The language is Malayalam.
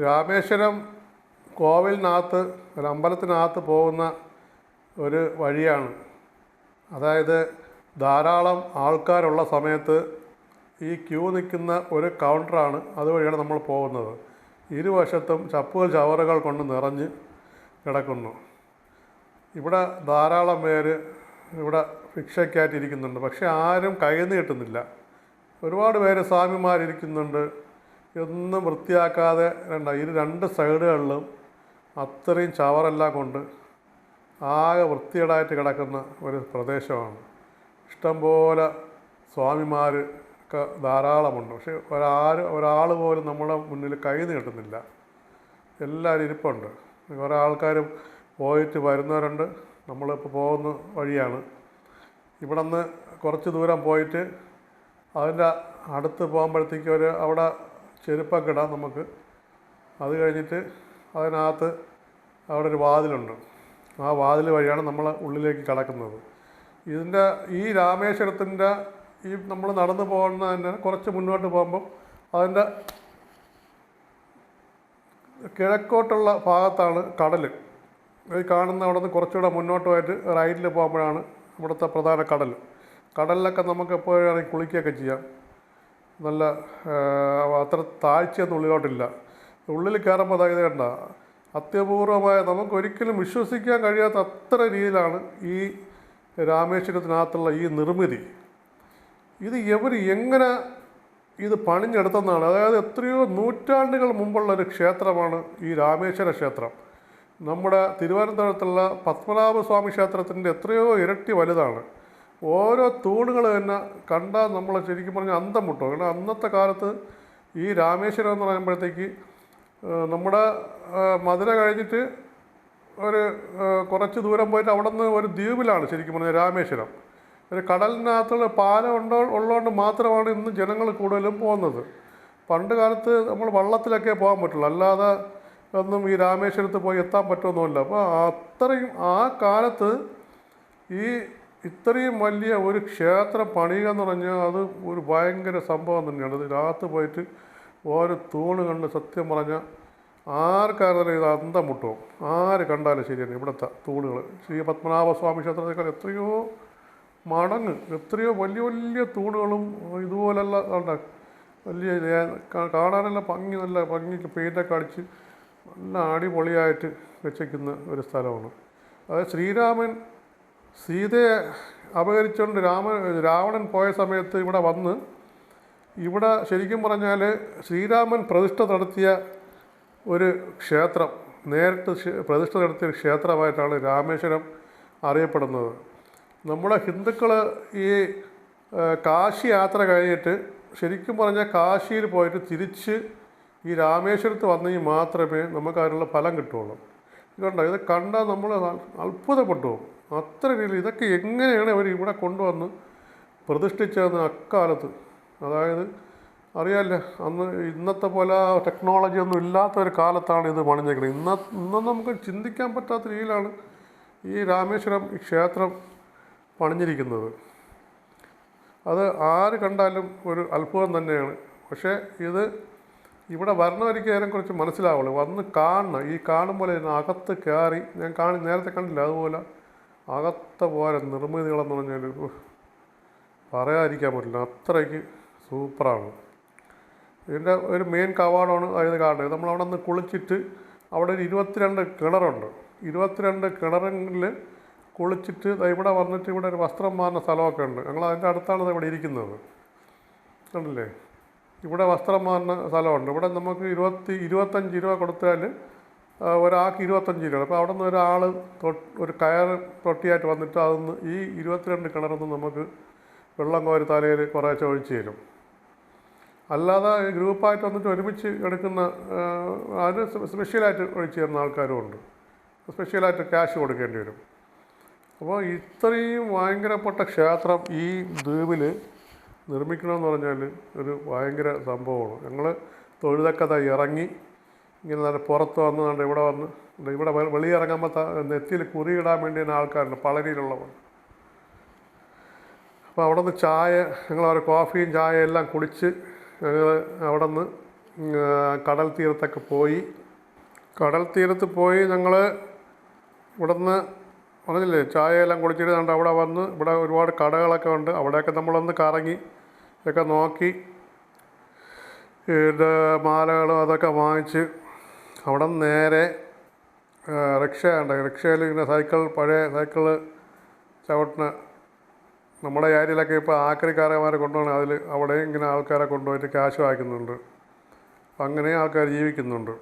രാമേശ്വരം കോവിലിനകത്ത് ഒരു അമ്പലത്തിനകത്ത് പോകുന്ന ഒരു വഴിയാണ്. അതായത് ധാരാളം ആൾക്കാരുള്ള സമയത്ത് ഈ ക്യൂ നിൽക്കുന്ന ഒരു കൗണ്ടറാണ് അതുവഴിയാണ് നമ്മൾ പോകുന്നത്. ഇരുവശത്തും ചപ്പുകൾ ചവറുകൾ കൊണ്ട് നിറഞ്ഞ് കിടക്കുന്നു. ഇവിടെ ധാരാളം പേര് ഇവിടെ ഭിക്ഷയ്ക്കായിട്ടിരിക്കുന്നുണ്ട്. പക്ഷേ ആരും നിന്ന് കിട്ടുന്നില്ല. ഒരുപാട് പേര് സ്വാമിമാരിയ്ക്കുന്നുണ്ട് ഒന്നും വൃത്തിയാക്കാതെ രണ്ട ഇത് രണ്ട് സൈഡുകളിലും അത്രയും ചവറെല്ലാം കൊണ്ട് ആകെ വൃത്തികേടായിട്ട് കിടക്കുന്ന ഒരു പ്രദേശമാണ്. ഇഷ്ടംപോലെ സ്വാമിമാർ ഒക്കെ ധാരാളമുണ്ട്. പക്ഷെ ഒരാരും ഒരാൾ പോലും നമ്മുടെ മുന്നിൽ കൈ നീട്ടുന്നില്ല. എല്ലാവരും ഇരിപ്പുണ്ട്. കുറേ ആൾക്കാരും പോയിട്ട് വരുന്നവരുണ്ട്. നമ്മളിപ്പോൾ പോകുന്ന വഴിയാണ്. ഇവിടെ നിന്ന് കുറച്ച് ദൂരം പോയിട്ട് അതിന്റെ അടുത്ത് പോകുമ്പോഴത്തേക്കും ഒരു അവിടെ ചെരുപ്പൊക്കെ ഇടാം നമുക്ക്. അത് കഴിഞ്ഞിട്ട് അതിനകത്ത് അവിടെ ഒരു വാതിലുണ്ട്. ആ വാതിൽ വഴിയാണ് നമ്മൾ ഉള്ളിലേക്ക് കടക്കുന്നത്. ഇതിന്റെ ഈ രാമേശ്വരത്തിന്റെ ഈ നമ്മൾ നടന്നു പോകുന്ന തന്നെ കുറച്ച് മുന്നോട്ട് പോകുമ്പം അതിന്റെ കിഴക്കോട്ടുള്ള ഭാഗത്താണ് കടൽ ഈ കാണുന്ന അവിടെ നിന്ന് കുറച്ചുകൂടെ മുന്നോട്ടുമായിട്ട് റൈറ്റിൽ പോകുമ്പോഴാണ് ഇവിടുത്തെ പ്രധാന കടൽ കടലിലൊക്കെ നമുക്ക് എപ്പോഴും കുളിക്കുകയൊക്കെ ചെയ്യാം. നല്ല അത്ര താഴ്ചയൊന്നും ഉള്ളിലോട്ടില്ല. ഉള്ളിൽ കയറുമ്പോൾ അതായത് കണ്ട. അത്യപൂർവമായ നമുക്കൊരിക്കലും വിശ്വസിക്കാൻ കഴിയാത്ത അത്ര രീതിയിലാണ് ഈ രാമേശ്വരത്തിനകത്തുള്ള ഈ നിർമ്മിതി. ഇത് എവർ എങ്ങനെ ഇത് പണിഞ്ഞെടുത്തെന്നാണ്. അതായത് എത്രയോ നൂറ്റാണ്ടുകൾ മുമ്പുള്ള ഒരു ക്ഷേത്രമാണ് ഈ രാമേശ്വര ക്ഷേത്രം. നമ്മുടെ തിരുവനന്തപുരത്തുള്ള പത്മനാഭസ്വാമി ക്ഷേത്രത്തിന്റെ എത്രയോ ഇരട്ടി വലുതാണ്. ഓരോ തൂണുകൾ തന്നെ കണ്ടാൽ നമ്മൾ ശരിക്കും പറഞ്ഞാൽ അന്തം കാരണം അന്നത്തെ കാലത്ത് ഈ രാമേശ്വരം എന്ന് പറയുമ്പോഴത്തേക്ക് നമ്മുടെ മധുര കഴിഞ്ഞിട്ട് ഒരു കുറച്ച് ദൂരം പോയിട്ട് അവിടെ നിന്ന് ഒരു ദ്വീപിലാണ് ശരിക്കും പറഞ്ഞാൽ രാമേശ്വരം. ഒരു കടലിനകത്തുള്ള പാലം ഉണ്ടോ ഉള്ളതുകൊണ്ട് മാത്രമാണ് ഇന്ന് ജനങ്ങൾ കൂടുതലും പോകുന്നത്. പണ്ട് കാലത്ത് നമ്മൾ വള്ളത്തിലൊക്കെ പോകാൻ പറ്റുള്ളൂ അല്ലാതെ ഒന്നും ഈ രാമേശ്വരത്ത് പോയി എത്താൻ പറ്റുമെന്നുമില്ല അപ്പോൾ അത്രയും ആ കാലത്ത് ഈ ഇത്രയും വലിയ ഒരു ക്ഷേത്രം പണിയുക എന്ന് പറഞ്ഞാൽ അത് ഒരു ഭയങ്കര സംഭവം തന്നെയാണ്. രാത്രി പോയിട്ട് ഓരോ തൂണ് കണ്ട് സത്യം പറഞ്ഞാൽ ആർക്കായിരുന്നാലും ഇത് അന്തം മുട്ടും ആര് കണ്ടാലും ശരിയാണ് ഇവിടുത്തെ തൂണുകൾ. ശ്രീ പത്മനാഭസ്വാമി ക്ഷേത്രത്തേക്കാൾ എത്രയോ മടങ്ങ് എത്രയോ വലിയ വലിയ തൂണുകളും ഇതുപോലുള്ള ഉണ്ട് വലിയ കാണാനുള്ള ഭംഗി നല്ല ഭംഗിക്ക് പെയിന്റൊക്കെ അടിച്ച് നല്ല അടിപൊളിയായിട്ട് വെച്ചേക്കുന്ന ഒരു സ്ഥലമാണ്. അതായത് ശ്രീരാമൻ സീതയെ അപഹരിച്ചുകൊണ്ട് രാമ രാവണൻ പോയ സമയത്ത് ഇവിടെ വന്ന് ഇവിടെ ശരിക്കും പറഞ്ഞാൽ ശ്രീരാമൻ പ്രതിഷ്ഠ നടത്തിയ ഒരു ക്ഷേത്രം നേരിട്ട് പ്രതിഷ്ഠ നടത്തിയ ഒരു ക്ഷേത്രമായിട്ടാണ് രാമേശ്വരം അറിയപ്പെടുന്നത്. നമ്മുടെ ഹിന്ദുക്കൾ ഈ കാശി യാത്ര കഴിഞ്ഞിട്ട് ശരിക്കും പറഞ്ഞാൽ കാശിയിൽ പോയിട്ട് തിരിച്ച് ഈ രാമേശ്വരത്ത് വന്നെങ്കിൽ മാത്രമേ നമുക്ക് അതിനുള്ള ഫലം കിട്ടുള്ളൂ കണ്ടോ? ഇത് കണ്ടാൽ നമ്മൾ അത്ഭുതപ്പെട്ടു പോകും. അത്ര രീതിയിൽ ഇതൊക്കെ എങ്ങനെയാണ് അവർ ഇവിടെ കൊണ്ടുവന്ന് പ്രതിഷ്ഠിച്ചതെന്ന് അക്കാലത്ത്? അതായത് അറിയാമല്ലേ അന്ന് ഇന്നത്തെ പോലെ ടെക്നോളജി ഒന്നും ഇല്ലാത്ത ഒരു കാലത്താണ് ഇത് പണിഞ്ഞേക്കുന്നത് ഇന്ന ഇന്നും നമുക്ക് ചിന്തിക്കാൻ പറ്റാത്ത രീതിയിലാണ് ഈ രാമേശ്വരം ക്ഷേത്രം പണിഞ്ഞിരിക്കുന്നത്. അത് ആര് കണ്ടാലും ഒരു അത്ഭുതം തന്നെയാണ്. പക്ഷേ ഇത് ഇവിടെ വരണവരിക്ക് നേരം കുറച്ച് മനസ്സിലാവുള്ളൂ. വന്ന് കാണണം. ഈ കാണുമ്പോൾ ഇതിനകത്ത് കയറി ഞാൻ കാണി നേരത്തെ കണ്ടില്ല അതുപോലെ അകത്തെ പോലെ നിർമ്മിതികളെന്ന് പറഞ്ഞാൽ പറയാതിരിക്കാൻ പറ്റില്ല. അത്രയ്ക്ക് സൂപ്പറാണ്. ഇതിന്റെ ഒരു മെയിൻ കവാടമാണ് അതായത് കാണുന്നത് നമ്മൾ അവിടെ നിന്ന് കുളിച്ചിട്ട് അവിടെ ഒരു ഇരുപത്തിരണ്ട് കിണറുണ്ട്. ഇരുപത്തിരണ്ട് കിണറിൽ കുളിച്ചിട്ട് ഇവിടെ വന്നിട്ട് ഇവിടെ ഒരു വസ്ത്രം മാറുന്ന സ്ഥലമൊക്കെ ഉണ്ട്. ഞങ്ങൾ അതിന്റെ അടുത്താണ് ഇവിടെ ഇരിക്കുന്നത്. കണ്ടില്ലേ? ഇവിടെ വസ്ത്രം മാറുന്ന സ്ഥലമുണ്ട്. ഇവിടെ നമുക്ക് ഇരുപത്തി ഇരുപത്തഞ്ച് രൂപ കൊടുത്താൽ ഒരാൾക്ക് ഇരുപത്തഞ്ച് രൂപ അപ്പോൾ അവിടെ നിന്ന് ഒരാൾ ഒരു കയർ തൊട്ടിയായിട്ട് വന്നിട്ട് അതൊന്ന് ഈ ഇരുപത്തിരണ്ട് കിണറൊന്ന് നമുക്ക് വെള്ളം കോരി തലയിൽ കുറേശ്ശെ ഒഴിച്ച് തരും. അല്ലാതെ ഗ്രൂപ്പായിട്ട് വന്നിട്ട് ഒരുമിച്ച് എടുക്കുന്ന അതിന് സ്പെ- സ്പെഷ്യലായിട്ട് ഒഴിച്ച് തരുന്ന ആൾക്കാരും ഉണ്ട്. സ്പെഷ്യലായിട്ട് ക്യാഷ് കൊടുക്കേണ്ടി വരും. അപ്പോൾ ഇത്രയും ഭയങ്കരപ്പെട്ട ക്ഷേത്രം ഈ ദ്വീപിൽ നിർമ്മിക്കണമെന്ന് പറഞ്ഞാൽ ഒരു ഭയങ്കര സംഭവമാണ്. ഞങ്ങൾ തൊഴുതക്കഥ ഇറങ്ങി ഇങ്ങനെ നല്ല പുറത്ത് വന്ന് കണ്ട് ഇവിടെ വന്ന് ഇവിടെ വെളിയിറങ്ങുമ്പോൾ നെറ്റിയിൽ കുറിയിടാൻ വേണ്ടി തന്നെ ആൾക്കാരുണ്ട് പളനിയിലുള്ളവർ. അപ്പോൾ അവിടെ നിന്ന് ചായ ഞങ്ങൾ ഒരു കോഫിയും ചായ എല്ലാം കുടിച്ച് ഞങ്ങൾ അവിടെ നിന്ന് കടൽ തീരത്തൊക്കെ പോയി. കടൽ തീരത്ത് പോയി ഞങ്ങൾ ഇവിടെ നിന്ന് പറഞ്ഞില്ലേ ചായയെല്ലാം കുടിച്ചിട്ട് കണ്ട് അവിടെ വന്ന് ഇവിടെ ഒരുപാട് കടകളൊക്കെ ഉണ്ട് അവിടെയൊക്കെ നമ്മളൊന്ന് കറങ്ങി ഒക്കെ നോക്കി മാലകളും അതൊക്കെ വാങ്ങിച്ച് അവിടെ നിന്ന് നേരെ റിക്ഷ ഉണ്ട്. റിക്ഷയിൽ ഇങ്ങനെ സൈക്കിൾ പഴയ സൈക്കിൾ ചവിട്ടിന് നമ്മുടെ ഏരിയയിലൊക്കെ ഇപ്പോൾ ആക്രിക്കാരന്മാരെ കൊണ്ടുപോകണം അതിൽ അവിടെയും ഇങ്ങനെ ആൾക്കാരെ കൊണ്ടുപോയിട്ട് ക്യാഷ് വാങ്ങിക്കുന്നുണ്ട്. അങ്ങനെ ആൾക്കാർ ജീവിക്കുന്നുണ്ട്.